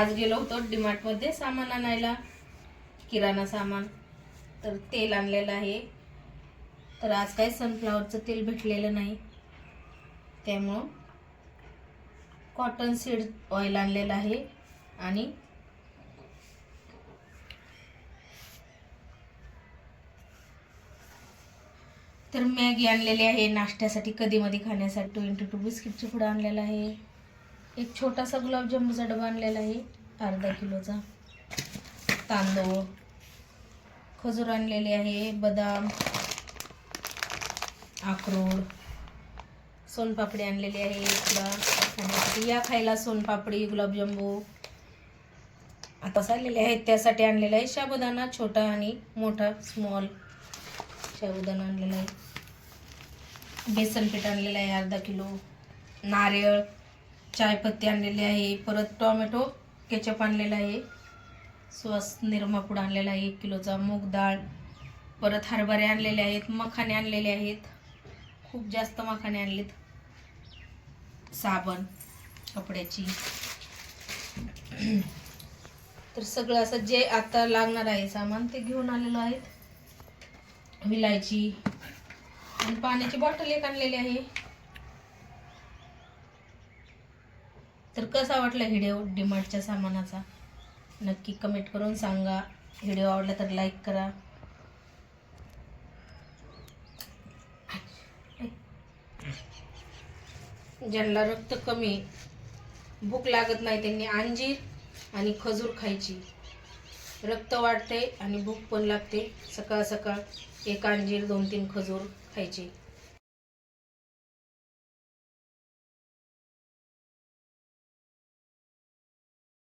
आज गेलो होतो डीमार्टमध्ये सामान आणायला किराणा सामान. तर तेल आणलेलं आहे. तर आज काही सनफ्लावरचं तेल भेटलेलं नाही. त्यामुळं कॉटन सीड ऑइल आणलेलं आहे आणि तर मॅगी आणलेली आहे नाश्त्यासाठी कधीमध्ये खाण्यासाठी. टू टू बिस्किटचे पुढं आणलेलं आहे. एक छोटासा गुलाबजामुनचा डबा आणलेला आहे अर्धा किलोचा. तांदूळ खजूर आणलेले आहे बदाम अक्रोड सोनपापडी आणलेली आहे इकडं. या खायला सोनपापडी गुलाबजांबू आता चाललेले आहेत त्यासाठी आणलेला आहे शाबुदाना छोटा आणि मोठा स्मॉल शाबुदाना आणलेला आहे. बेसन पीठ आणलेलं आहे अर्धा किलो. नारळ चायपत्ती आणलेली आहे परत टोमॅटो केचप आणलेला आहे सॉस निरमापूड आणलेला आहे एक किलोचा मूग डाळ परत हरभरे आणलेले आहेत मखाने आणलेले आहेत खूप जास्त मखाने आणलेत. साबण कपड्याची. तर सगळं असं जे आता लागणार आहे सामान ते घेऊन आलेलो आहेत. विलायची. आणि पाण्याची बॉटल एक आणलेली आहे. तर कसा वाटला व्हिडिओ डिमार्टच्या सामानाचा? नक्की कमेंट करून सांगा. व्हिडिओ आवडला तर लाईक करा. ज्यांना रक्त कमी भूक लागत नाही त्यांनी अंजीर आणि खजूर खायची. रक्त वाढते आणि भूक पण लागते. सकाळ सकाळ एक अंजीर दोन तीन खजूर खायचे.